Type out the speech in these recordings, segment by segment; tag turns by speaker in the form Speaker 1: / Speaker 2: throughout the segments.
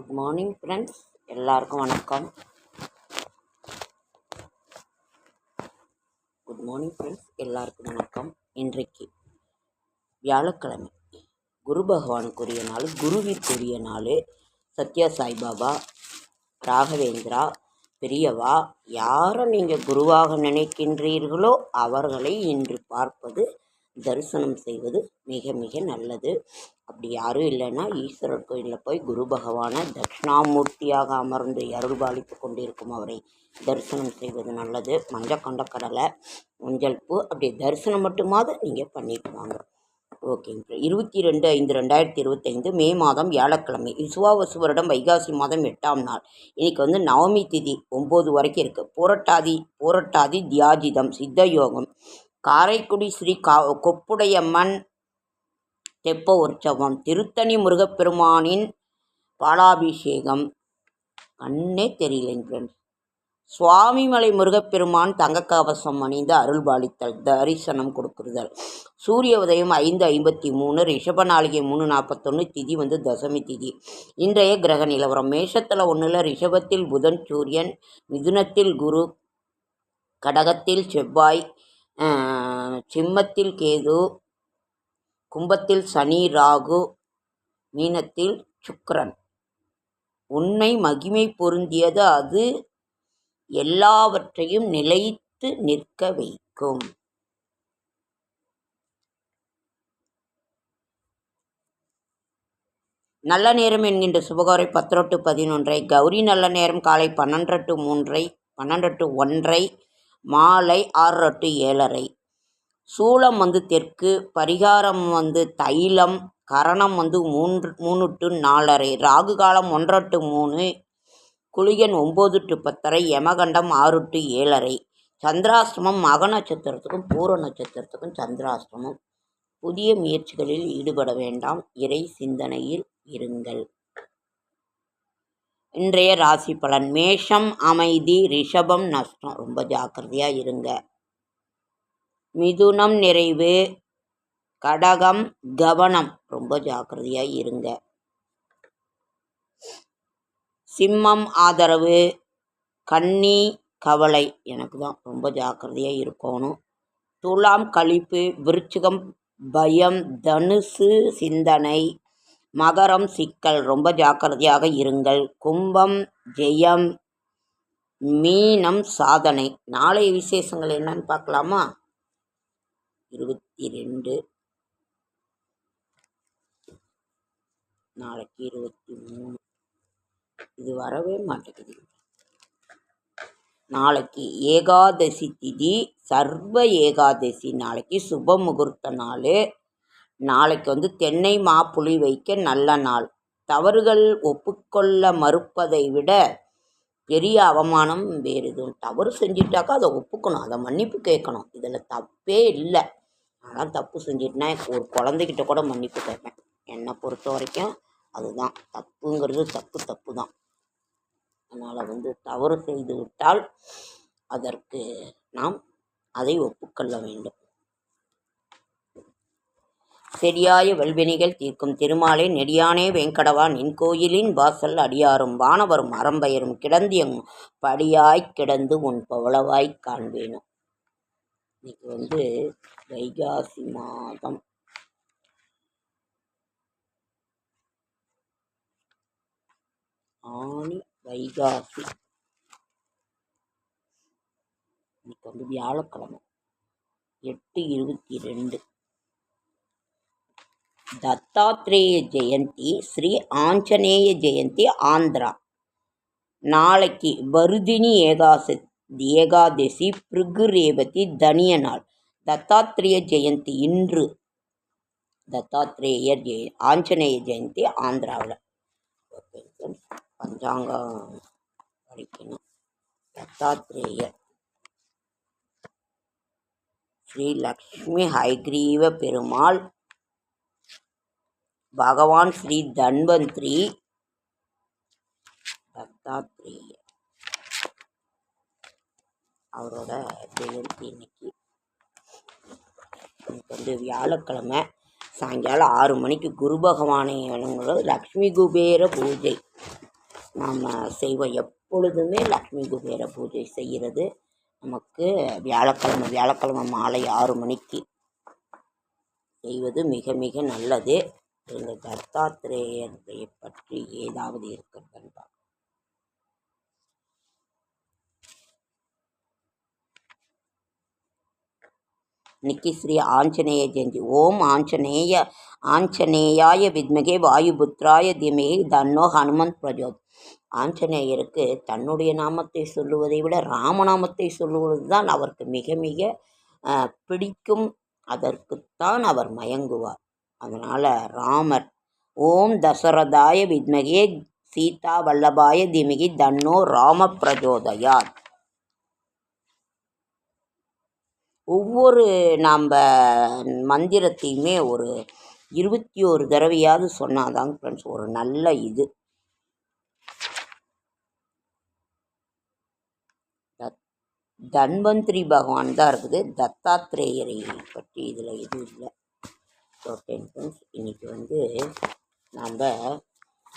Speaker 1: Good morning friends எல்லாருக்கும் வணக்கம். Good morning friends எல்லாருக்கும் வணக்கம். இன்றைக்கு வியாழக்கிழமை. குரு பகவானுக்குரிய நாள் குருவிற்குரிய நாள். சத்யா சாய்பாபா ராகவேந்திரா பெரியவா யாரை நீங்கள் குருவாக நினைக்கின்றீர்களோ அவர்களை இன்று பார்ப்பது தரிசனம் செய்வது மிக மிக நல்லது. அப்படி யாரும் இல்லைன்னா ஈஸ்வரர் கோயிலில் போய் குரு பகவானை தட்சிணாமூர்த்தியாக அமர்ந்து அருள்பாலித்து கொண்டிருக்கும் அவரை தரிசனம் செய்வது நல்லது. மஞ்சள் கொண்ட கடலை மஞ்சள் பூ அப்படி தரிசனம் மட்டுமாவது நீங்கள் பண்ணிட்டு வாங்க. ஓகேங்க இருபத்தி ரெண்டு ஐந்து ரெண்டாயிரத்தி இருபத்தைந்து மே மாதம் வியாழக்கிழமை விசுவாவசு வருடம் வைகாசி மாதம் எட்டாம் நாள். இன்னைக்கு வந்து நவமி திதி ஒம்பது வரைக்கும் இருக்குது பூரட்டாதி பூரட்டாதி தியாஜிதம் சித்த யோகம் காரைக்குடி ஸ்ரீ கா கொப்புடையம்மன் தெப்ப உற்சவம் திருத்தணி முருகப்பெருமானின் பாலாபிஷேகம். கண்ணே தெரியலைங்க ஃப்ரெண்ட்ஸ். சுவாமிமலை முருகப்பெருமான் தங்க கவசம் அணிந்து அருள்பாலித்தல் தரிசனம் கொடுக்குறதல் சூரிய உதயம் ஐந்து ஐம்பத்தி மூணு ரிஷப நாளிகை மூணு நாற்பத்தொன்று திதி வந்து தசமி திதி. இன்றைய கிரக நிலவரம் மேஷத்தில் ஒன்றில் ரிஷபத்தில் புதன் சூரியன் மிதுனத்தில் குரு கடகத்தில் செவ்வாய் சிம்மத்தில் கேது கும்பத்தில் சனி ராகு மீனத்தில் சுக்கரன். உன்னை மகிமை பொருந்தியது அது. எல்லாவற்றையும் நிலைத்து நிற்க வைக்கும். நல்ல நேரம் என்கின்ற சுபகாரை பத்தொட்டு பதினொன்றை கௌரி நல்ல நேரம் காலை பன்னெண்டு டு மூன்றை பன்னெண்டு டு ஒன்றை மாலை ஆறு டு ஏழரை. சூலம் வந்து தெற்கு பரிகாரம் வந்து தைலம் கரணம் வந்து மூன்று மூணு டு நாலரை. ராகு காலம் ஒன்றரை டு மூணு குளிகன் ஒம்பது டு பத்தரை யமகண்டம் ஆறு டு ஏழரை. சந்திராஷ்டமம் மக நட்சத்திரத்துக்கும் பூர நட்சத்திரத்துக்கும் சந்திராஷ்டமம். புதிய முயற்சிகளில் ஈடுபட வேண்டாம். இறை சிந்தனையில் இருங்கள். இன்றைய ராசி பலன். மேஷம் அமைதி ரிஷபம் நஷ்டம். ரொம்ப ஜாக்கிரதையாக இருங்க. மிதுனம் நிறைவு கடகம் கவனம். ரொம்ப ஜாக்கிரதையாக இருங்க. சிம்மம் ஆதரவு கன்னி கவலை. எனக்கு தான் ரொம்ப ஜாக்கிரதையாக இருக்கணும். துலாம் கழிப்பு விருச்சிகம் பயம் தனுசு சிந்தனை. மகரம் சிக்கல். ரொம்ப ஜாக்கிரதையாக இருங்கள். கும்பம் ஜெயம் மீனம் சாதனை. நாளைய விசேஷங்கள் என்னன்னு பார்க்கலாமா? இருபத்தி ரெண்டு நாளைக்கு இருபத்தி மூணு இது வரவே மாட்டேங்குது. நாளைக்கு ஏகாதசி திதி. சர்வ ஏகாதசி நாளைக்கு சுப முகூர்த்த நாள். நாளைக்கு வந்து தென்னை மாப்புளி வைக்க நல்ல நாள். தவறுகள் ஒப்புக்கொள்ள மறுப்பதை விட பெரிய அவமானம் வேறு எதுவும். தவறு செஞ்சிட்டாக்கா அதை ஒப்புக்கணும். அதை மன்னிப்பு கேட்கணும். இதில் தப்பே இல்லை. நான் தப்பு செஞ்சிட்டேன்னா ஒரு குழந்தைகிட்ட கூட மன்னிப்பு கேட்பேன். என்னை பொறுத்த வரைக்கும் அதுதான். தப்புங்கிறது தப்பு தப்பு தான். அதனால் வந்து தவறு செய்து விட்டால் அதற்கு நாம் அதை ஒப்புக்கொள்ள வேண்டும். செடியாய வல்வினைகள் தீர்க்கும் திருமாலே நெடியானே வெங்கடவா. நின் கோயிலின் வாசல் அடியாரும் வானவரும் அறம்பெயரும் கிடந்தியங் படியாய்க் கிடந்து உன் பவளவாய்க் காண்பேனும் இன்னைக்கு வந்து வைகாசி மாதம். ஆனி வைகாசி. இன்னைக்கு வந்து வியாழக்கிழமை. எட்டு இருபத்தி ரெண்டு. தத்தாத்ரேய ஜெயந்தி ஸ்ரீ ஆஞ்சநேய ஜெயந்தி ஆந்திரா. நாளைக்கு வருதினி ஏகாசி ஏகாதசி பிருகு ரேவதி தனிய நாள். தத்தாத்ரேய ஜெயந்தி இன்று. தத்தாத்ரேயர் ஜெய ஆஞ்சநேய ஜெயந்தி ஆந்திராவில். பஞ்சாங்கம் படிக்கணும். தத்தாத்ரேயர் ஸ்ரீ லக்ஷ்மி ஹைகிரீவ பெருமாள் பகவான் ஸ்ரீ தன்வந்திரி தத்தாத்ரேயர் அவரோட ஜெயந்தி இன்னைக்கு. எனக்கு வந்து வியாழக்கிழமை சாயங்காலம் ஆறு மணிக்கு குரு பகவானை வணங்குறது லக்ஷ்மி குபேர பூஜை. நாம் செய்வோம் எப்பொழுதுமே லக்ஷ்மி குபேர பூஜை செய்கிறது நமக்கு வியாழக்கிழமை வியாழக்கிழமை மாலை ஆறு மணிக்கு செய்வது மிக மிக நல்லது. இந்த தத்தாத்திரேயத்தை பற்றி ஏதாவது இருக்கிறதுன்னு பார்க்கலாம். இன்னைக்கு ஸ்ரீ ஆஞ்சநேய ஜெயந்தி. ஓம் ஆஞ்சநேய ஆஞ்சநேயாய வித்மகே வாயுபுத்ராய திமகே தன்னோ ஹனுமந்த் பிரஜோத். ஆஞ்சநேயருக்கு தன்னுடைய நாமத்தை சொல்லுவதை விட ராமநாமத்தை சொல்லுவது தான் அவருக்கு மிக மிக அஹ், பிடிக்கும். அதற்குத்தான் அவர் மயங்குவார். அதனால் ராமர் ஓம் தசரதாய வித்மகே சீதா வல்லபாய திமிகி தன்னோ ராம பிரஜோதயாத் ஒவ்வொரு நாம் மந்திரத்தையுமே ஒரு இருபத்தி ஒரு தடவையாவது சொன்னாதாங்க ஃப்ரெண்ட்ஸ் ஒரு நல்ல இது. தத்- தன்வந்திரி பகவான் தான் இருக்குது தத்தாத்திரேயரை பற்றி இதில் எதுவும் இல்லை. ஓகே ஃப்ரெண்ட்ஸ் இன்றைக்கி வந்து நாம்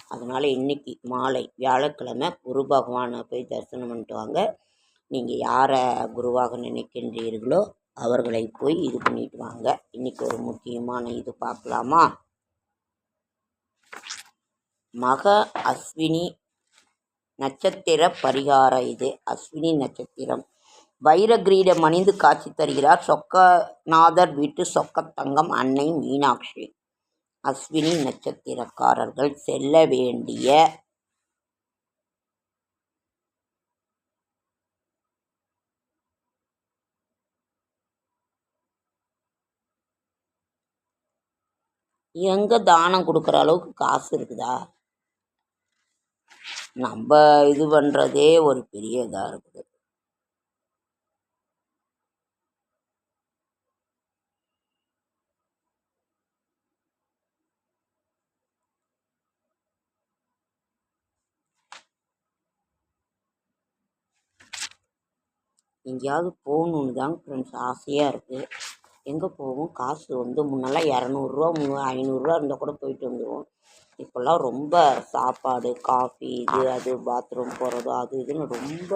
Speaker 1: அதனால் இன்னைக்கு மாலை வியாழக்கிழமை குரு பகவானை போய் தரிசனம் பண்ணிட்டு வாங்க. நீங்கள் யாரை குருவாக நினைக்கின்றீர்களோ அவர்களை போய் இது பண்ணிட்டு வாங்க. இன்றைக்கி ஒரு முக்கியமான இது பார்க்கலாமா? மக அஸ்வினி நட்சத்திர பரிகாரம் இது. அஸ்வினி நட்சத்திரம். வைர கிரீடம் அணிந்து காட்சி தருகிறார் சொக்கநாதர் வீட்டு சொக்கத்தங்கம் அன்னை மீனாட்சி. அஸ்வினி நட்சத்திரக்காரர்கள் செல்ல வேண்டிய எங்கே தானம் கொடுக்குற அளவுக்கு காசு இருக்குதா? நம்ம இது பண்ணுறதே ஒரு பெரிய இதாக இருக்குது. எங்கேயாவது போகணுன்னு தாங்க ஃப்ரெண்ட்ஸ் ஆசையாக இருக்குது எங்கே போவோம் காசு வந்து முன்னெல்லாம் இரநூறுவா மூ ஐநூறுரூவா இருந்தால் கூட போயிட்டு வந்துடுவோம் இப்போல்லாம் ரொம்ப சாப்பாடு காஃபி இது அது பாத்ரூம் போகிறதோ அது இதுன்னு ரொம்ப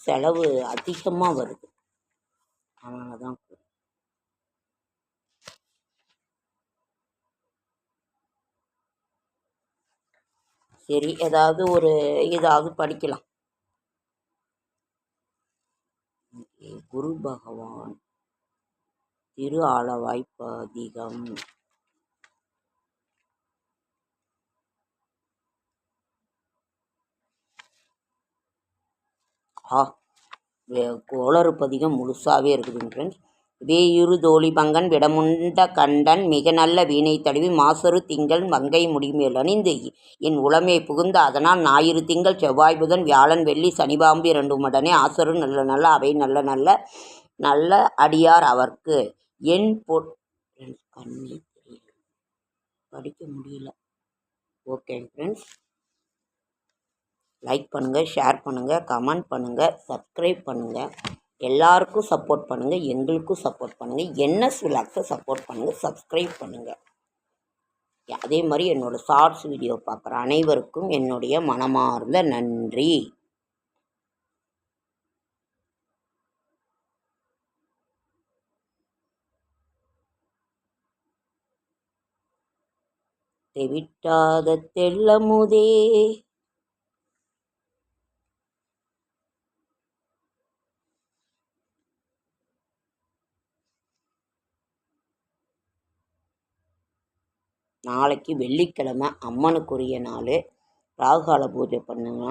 Speaker 1: செலவு அதிகமாக வருது. அதனால தான் சரி ஏதாவது ஒரு இதாவது படிக்கலாம் ஓகே, குரு பகவான் திரு ஆலவாய்ப்பதிகம் ஆ கோளறு பதிகம் முழுசாகவே இருக்குதுங்க ஃப்ரெண்ட்ஸ் வேயுறு தோழி பங்கன் விடமுண்ட கண்டன் மிக நல்ல வீணை தழுவி மாசரு திங்கள் மங்கை முடிமேல் அணிந்து என் உளமே புகுந்த அதனால் ஞாயிறு திங்கள் செவ்வாய் புதன் வியாழன் வெள்ளி சனிபாம்பு இரண்டு உடனே ஆசரு நல்ல நல்ல அவை நல்ல நல்ல நல்ல அடியார் அவர்க்கு. என் பொ ஃப்ரெண்ட்ஸ் கண்ணே தெரியல. படிக்க முடியல. Okay friends. லைக் பண்ணுங்கள் ஷேர் பண்ணுங்கள் கமெண்ட் பண்ணுங்கள் சப்ஸ்கிரைப் பண்ணுங்கள் எல்லாருக்கும் சப்போர்ட் பண்ணுங்கள் எங்களுக்கும் சப்போர்ட் பண்ணுங்கள் என்எஸ் விலாக்ஸை சப்போர்ட் பண்ணுங்கள் சப்ஸ்கிரைப் பண்ணுங்கள் அதே மாதிரி என்னோடய ஷார்ட்ஸ் வீடியோ பார்க்குற அனைவருக்கும் என்னுடைய மனமார்ந்த நன்றி. தெவிட்டாத தெள்ளமுதே. நாளைக்கு வெள்ளிக்கிழமை அம்மனுக்குரிய நாள். ராகுகால பூஜை பண்ணுங்க.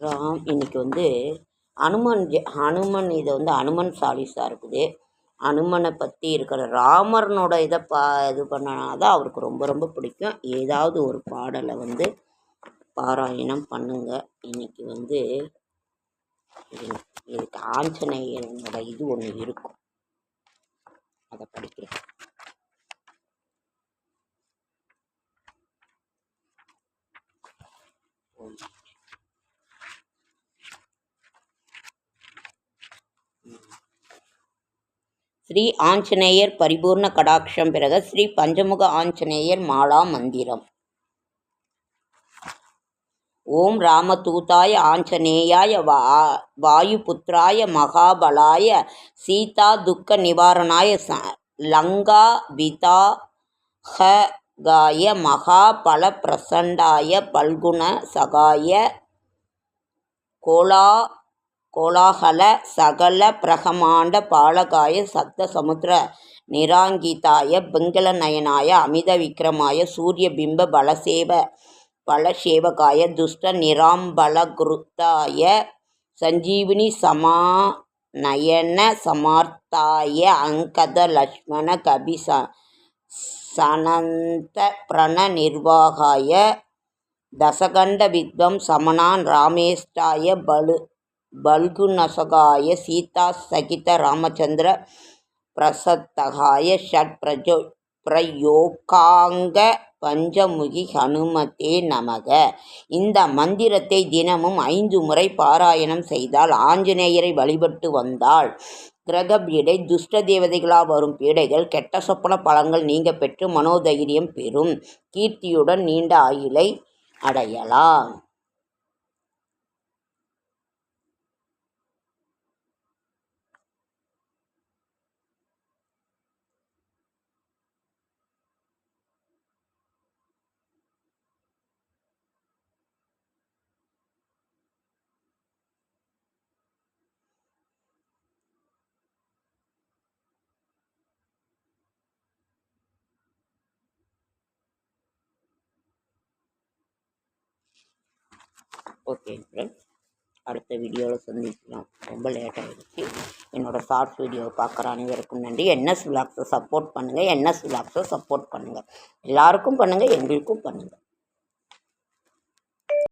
Speaker 1: ராம் இன்னைக்கு வந்து அனுமன் ஹனுமன் இதை வந்து அனுமன் சாலிஸாக இருக்குது. அனுமனை பற்றி இருக்கிற ராமர்னோட இதை பா இது பண்ணனா தான் அவருக்கு ரொம்ப ரொம்ப பிடிக்கும். ஏதாவது ஒரு பாடலை வந்து பாராயணம் பண்ணுங்க. இன்னைக்கு வந்து இதுக்கு ஆஞ்சநேயனோட இது ஒன்று இருக்கும். அதை படிக்கிறேன். ஸ்ரீ ஆஞ்சநேயர் பரிபூர்ண கடாட்சம் பிறகு ஸ்ரீ பஞ்சமுக ஆஞ்சநேயர் மாலா மந்திரம். ஓம் ராமதூதாய ஆஞ்சநேயாய வா வாயுபுத்திராய மகாபலாய சீதா துக்க நிவாரணாய ச லங்கா விதாஹகாய மகாபல பிரசண்டாய பல்குண சகாய கோலா கோலாகல சகல பிரகமாண்ட பாலகாய சப்த சமுத்திர நிராங்கிதாய பிங்கள நயனாய அமித விக்ரமாய சூரிய பிம்ப பலசேவ பலசேவகாய துஷ்ட நிராம்பலகுருத்தாய சஞ்சீவினி சமா நயன சமார்த்தாய அங்கத லக்ஷ்மண கபி ச சனந்த பிரண நிர்வாகாய தசகண்ட வித்வம் சமணான் ராமேஷ்டாய பலு பல்குநசகாய சீதா சகித ராமச்சந்திர பிரசத்தகாய ஷட் பிரஜோ பிரயோகாங்க பஞ்சமுகி ஹனுமதே நமக. இந்த மந்திரத்தை தினமும் ஐந்து முறை பாராயணம் செய்தால் ஆஞ்சநேயரை வழிபட்டு வந்தால் கிரக பீடை துஷ்ட தேவதைகளாக வரும் பீடைகள் கெட்ட சொப்பன பழங்கள் நீங்க பெற்று மனோதைரியம் பெறும். கீர்த்தியுடன் நீண்ட ஆயுளை அடையலாம். ஓகே ஃப்ரெண்ட்ஸ் அடுத்த வீடியோவில் சந்திக்கலாம். ரொம்ப லேட் ஆகிடுச்சு என்னோடய ஷார்ட்ஸ் வீடியோவை பார்க்குற அனைவருக்கும் நன்றி. என்எஸ் விலாக்ஸை சப்போர்ட் பண்ணுங்கள் என்எஸ் விலாக்ஸை சப்போர்ட் பண்ணுங்கள் எல்லாருக்கும் பண்ணுங்கள் எங்களுக்கும் பண்ணுங்கள்